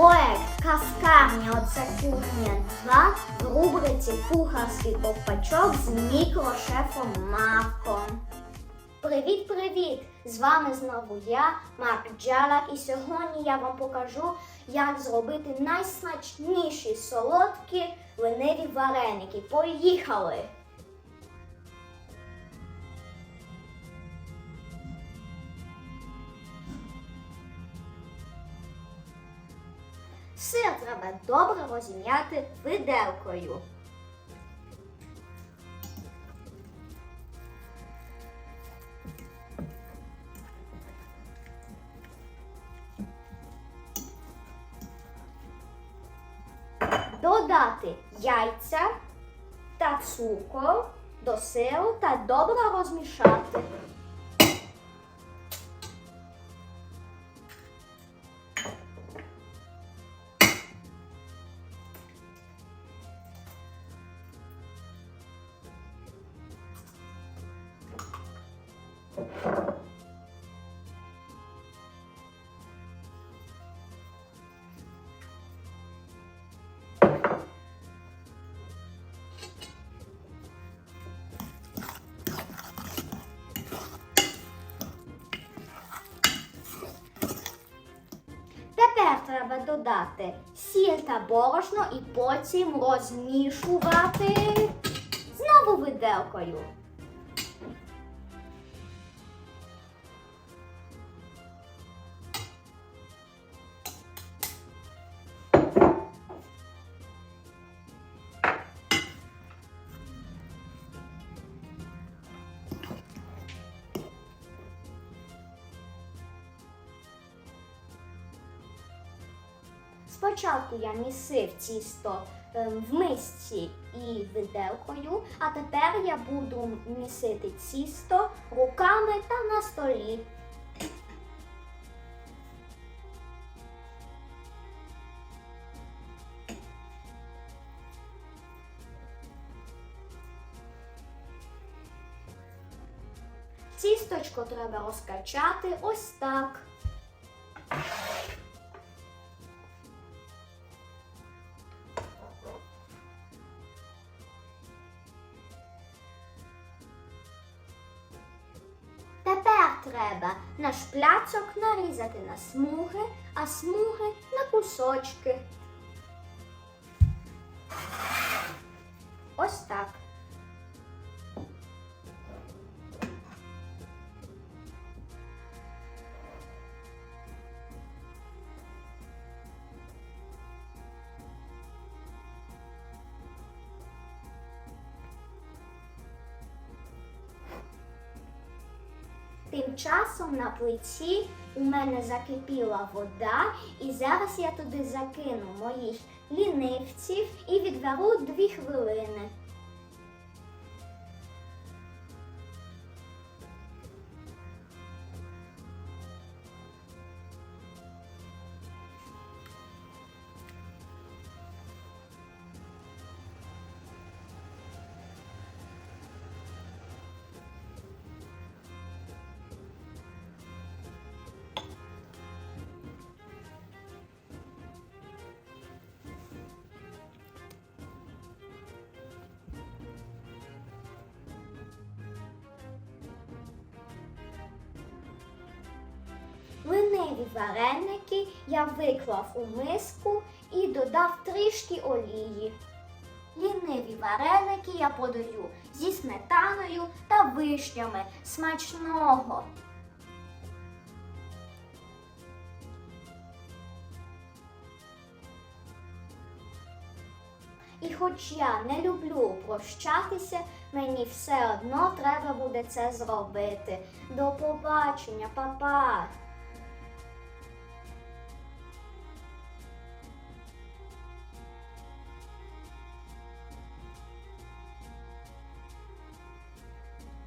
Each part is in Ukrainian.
Проект Каскарня Оце кухня 2 в рубриці Кухарський ковпачок з мікрошефом Марком. Привіт-привіт! З вами знову я, Марк Джалак, і сьогодні я вам покажу, як зробити найсмачніші солодкі лениві вареники. Поїхали! Сир треба добре розім'яти виделкою. Додати яйця та цукор до сиру та добре розмішати. Тепер треба додати сіль та борошно і потім розмішувати знову виделкою. Спочатку я місив тісто ем, в мисці і виделкою, а тепер я буду місити тісто руками та на столі. Тісточко треба розкачати ось так. Треба наш пляцок нарізати на смуги, а смуги на кусочки. Ось так. Тим часом на плиті у мене закипіла вода, і зараз я туди закину моїх лінивців і відберу дві хвилини. Лениві вареники я виклав у миску і додав трішки олії. Ліниві вареники я подаю зі сметаною та вишнями смачного. І хоч я не люблю прощатися, мені все одно треба буде це зробити. До побачення, папа!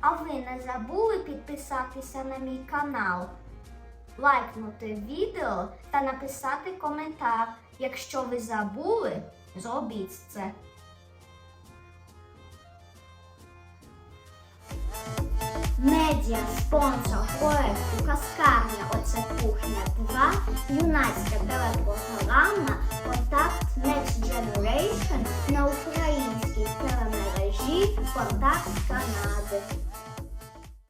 А ви не забули підписатися на мій канал, лайкнути відео та написати коментар. Якщо ви забули, зробіть це. Медіа спонсор проекту Каскарня Оце кухня 2 юнацька телепрограма